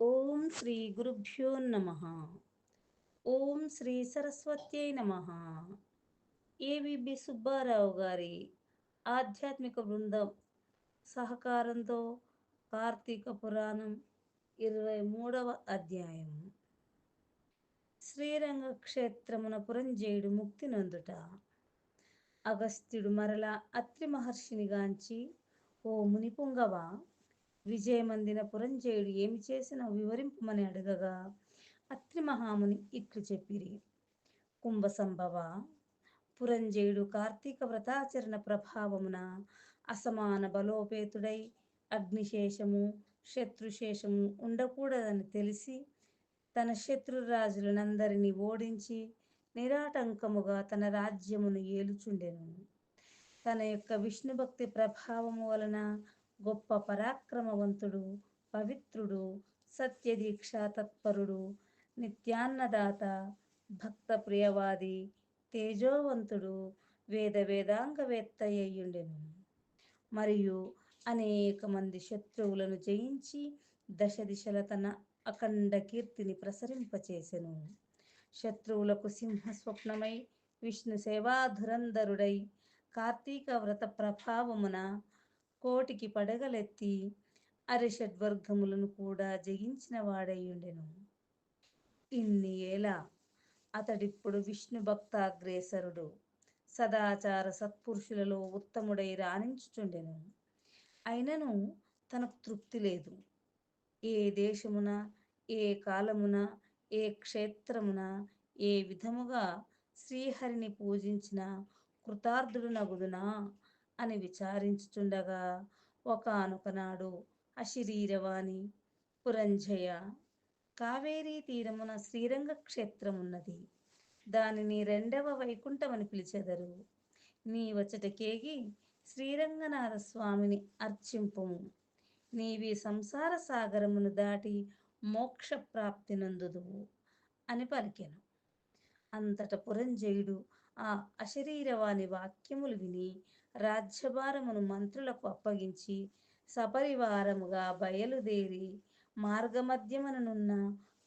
ఓం శ్రీ గురుభ్యో నమ. ఓం శ్రీ సరస్వత్యై నమ. ఏవిబి సుబ్బారావు గారి ఆధ్యాత్మిక బృందం సహకారంతో కార్తీక పురాణం ఇరవై మూడవ అధ్యాయం. శ్రీరంగ క్షేత్రమున పురంజయుడు ముక్తి నందుట. అగస్త్యుడు మరల అత్రి మహర్షిని గాంచి ఓ మునిపుంగవ విజయమందిన పురంజయుడు ఏమి చేసినా వివరింపమని అడగగా అత్రి మహాముని ఇట్లు చెప్పిరి. కుంభ సంభవ పురంజయుడు కార్తీక వ్రతాచరణ ప్రభావమున అసమాన బలోపేతుడై అగ్నిశేషము శత్రుశేషము ఉండకూడదని తెలిసి తన శత్రురాజులనందరినీ ఓడించి నిరాటంకముగా తన రాజ్యమును ఏలుచుండెను. తన యొక్క విష్ణుభక్తి ప్రభావము వలన గొప్ప పరాక్రమవంతుడు పవిత్రుడు సత్యదీక్ష తత్పరుడు నిత్యాన్నదాత భక్త ప్రియవాది తేజోవంతుడు వేద వేదాంగవేత్త అయ్యుండెను. మరియు అనేక మంది శత్రువులను జయించి దశ దిశల తన అఖండ కీర్తిని ప్రసరింపచేసెను. శత్రువులకు సింహ స్వప్నమై విష్ణు సేవాధురంధరుడై కార్తీక వ్రత ప్రభావమున కోటికి పడగలెత్తి అరిషడ్వర్గములను కూడా జయించిన వాడయ్యుండెను. ఇన్ని ఏలా అతడిప్పుడు విష్ణు భక్తాగ్రేసరుడు సదాచార సత్పురుషులలో ఉత్తముడై రాణించుచుండెను. అయినను తనకు తృప్తి లేదు. ఏ దేశమున ఏ కాలమున ఏ క్షేత్రమున ఏ విధముగా శ్రీహరిని పూజించిన కృతార్థుడు నగుదునా? అని విచారించుచుండగా ఒకనొకనాడు అశరీరవాణి పురంజయ కావేరీ తీరమున శ్రీరంగ క్షేత్రమున్నది. దానిని రెండవ వైకుంఠమని పిలిచెదరు. నీ వచ్చటకేగి శ్రీరంగనాథ స్వామిని అర్చింపుము. నీవి సంసార సాగరమును దాటి మోక్ష ప్రాప్తి నందుదువు అని పలికెను. అంతట పురంజయుడు ఆ అశరీరవాణి వాక్యములు విని రాజ్యభారమును మంత్రులకు అప్పగించి సపరివారముగా బయలుదేరి మార్గమధ్యమనున్న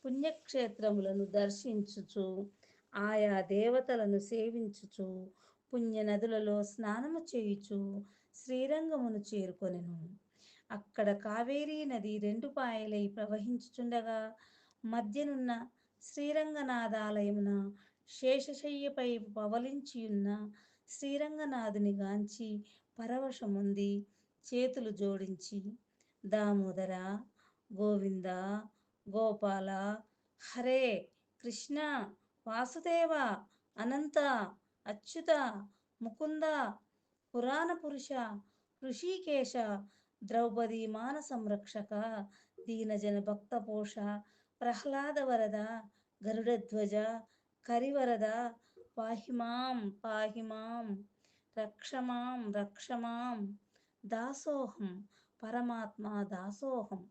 పుణ్యక్షేత్రములను దర్శించుచు ఆయా దేవతలను సేవించుచు పుణ్య నదులలో స్నానము చేయుచు శ్రీరంగమును చేరుకొనెను. అక్కడ కావేరీ నది రెండు పాయలై ప్రవహించుచుండగా మధ్యనున్న శ్రీరంగనాథాలయమున శేషశయ్యపై పవలించియున్న శ్రీరంగనాథుని గాంచి పరవశముంది చేతులు జోడించి దామోదర గోవింద గోపాల హరే కృష్ణ వాసుదేవ అనంత అచ్యుత ముకుంద పురాణ పురుష ఋషికేశ ద్రౌపది మాన సంరక్షక దీనజన భక్త పోష ప్రహ్లాద వరద గరుడధ్వజ కరివరద పాహిమాం పాహిమాం రక్షమాం రక్షమాం దాసోహం పరమాత్మ దాసోహం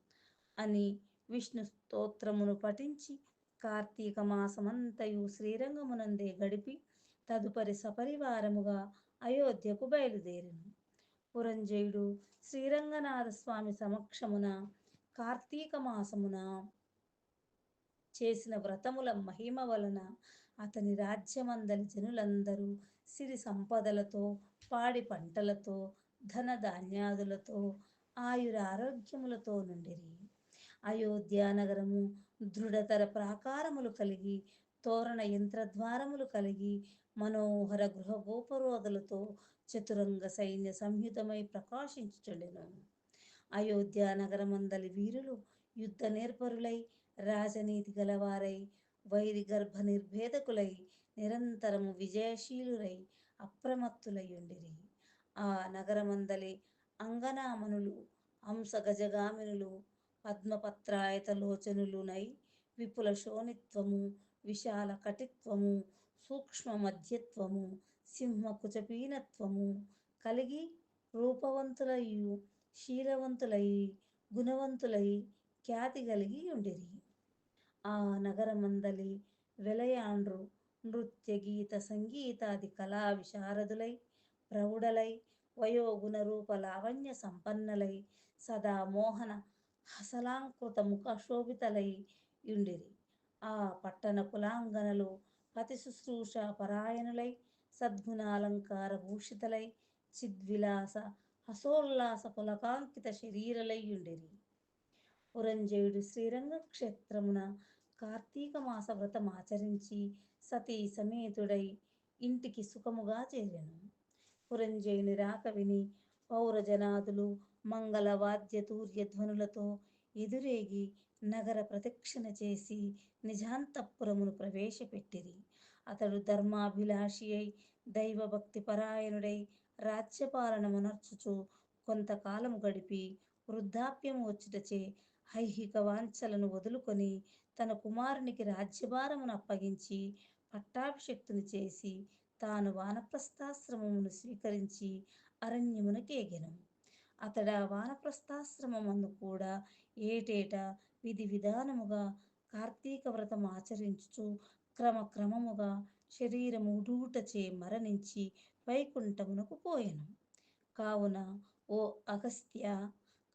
అని విష్ణు స్తోత్రమును పఠించి కార్తీక మాసమంతయు శ్రీరంగమునందే గడిపి తదుపరి సపరివారముగా అయోధ్యకు బయలుదేరిను. పురంజయుడు శ్రీరంగనాథ స్వామి సమక్షమున కార్తీక మాసమున చేసిన వ్రతముల మహిమ వలన అతని రాజ్యమందలి జనులందరూ సిరి సంపదలతో పాడి పంటలతో ధన ధాన్యాదులతో ఆయుర ఆరోగ్యములతో నుండిరి. అయోధ్య నగరము దృఢతర ప్రాకారములు కలిగి తోరణ యంత్రద్వారములు కలిగి మనోహర గృహ చతురంగ సైన్య సంయుతమై ప్రకాశించుచుండెను. అయోధ్య నగరమందలి వీరులు యుద్ధ నేర్పరులై రాజనీతి గలవారై వైరి గర్భ నిర్భేదకులై నిరంతరము విజయశీలురై అప్రమత్తులయ్యుండిరి. ఆ నగరమందలి అంగనామనులు అంశ గజగామినులు పద్మపత్రాయత లోచనులునై విపుల శోణిత్వము విశాల కటిత్వము సూక్ష్మ మధ్యత్వము సింహ కుచపీనత్వము కలిగి రూపవంతులయ్యు శీలవంతులై గుణవంతులై ఖ్యాతి కలిగి ఉండిరి ఆ నగరమందలి వెలయాండ్రు. నృత్య గీత సంగీతాది కళా విశారదులై ప్రౌఢలై వయోగుణ రూప లావణ్య సంపన్నలై సదా మోహన హసలాంకృత ముఖశోభితలై యుండిరి. ఆ పట్టణ కులాంగనలు పతి శుశ్రూష పరాయణులై సద్గుణాలంకార భూషితలై చిద్విలాస హసోల్లాస పులకాంకిత శరీరలై యుండిరి. పురంజయుడు శ్రీరంగ క్షేత్రమున కార్తీక మాస వ్రతం ఆచరించి సతీ సమేతుడై ఇంటికి సుఖముగా చేరెను. పురంజయుని రాక విని పౌరజనాదులు మంగళ వాద్య ధ్వనులతో ఎదురేగి నగర ప్రదక్షిణ చేసి నిజాంతపురమును ప్రవేశపెట్టిరి. అతడు ధర్మాభిలాషి అయి దైవభక్తి పరాయణుడై రాజ్యపాలనమునర్చుచు కొంతకాలము గడిపి వృద్ధాప్యము వచ్చుటచే ఐహిక వాంఛలను వదులుకొని తన కుమారునికి రాజ్యభారమును అప్పగించి పట్టాభిషక్తుని చేసి తాను వానప్రస్థాశ్రమమును స్వీకరించి అరణ్యమునకేగెను అతడు ఆ వానప్రస్థాశ్రమమందు కూడా ఏటేటా విధి విధానముగా కార్తీక వ్రతం ఆచరించుచు క్రమక్రమముగా శరీరము ఉడూటచే మరణించి వైకుంఠమునకు పోయెను. కావున ఓ అగస్త్య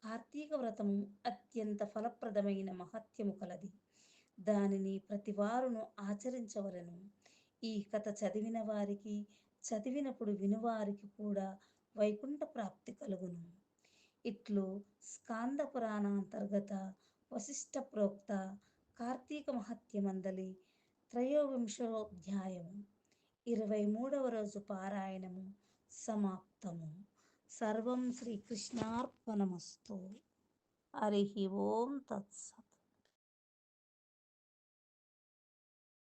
కార్తీక వ్రతము అత్యంత ఫలప్రదమైన మహత్యము కలది. దానిని ప్రతివారును ఆచరించవలను. ఈ కథ చదివిన వారికి చదివినప్పుడు వినువారికి కూడా వైకుంఠ ప్రాప్తి కలుగును. ఇట్లు స్కాంద పురాణాంతర్గత వశిష్ట ప్రోక్త కార్తీక మహత్యమందలి త్రయోవింశోధ్యాయము ఇరవై మూడవ రోజు పారాయణము సమాప్తము. సర్వం శ్రీకృష్ణార్పణమస్తు. హరి ఓం తత్సత్.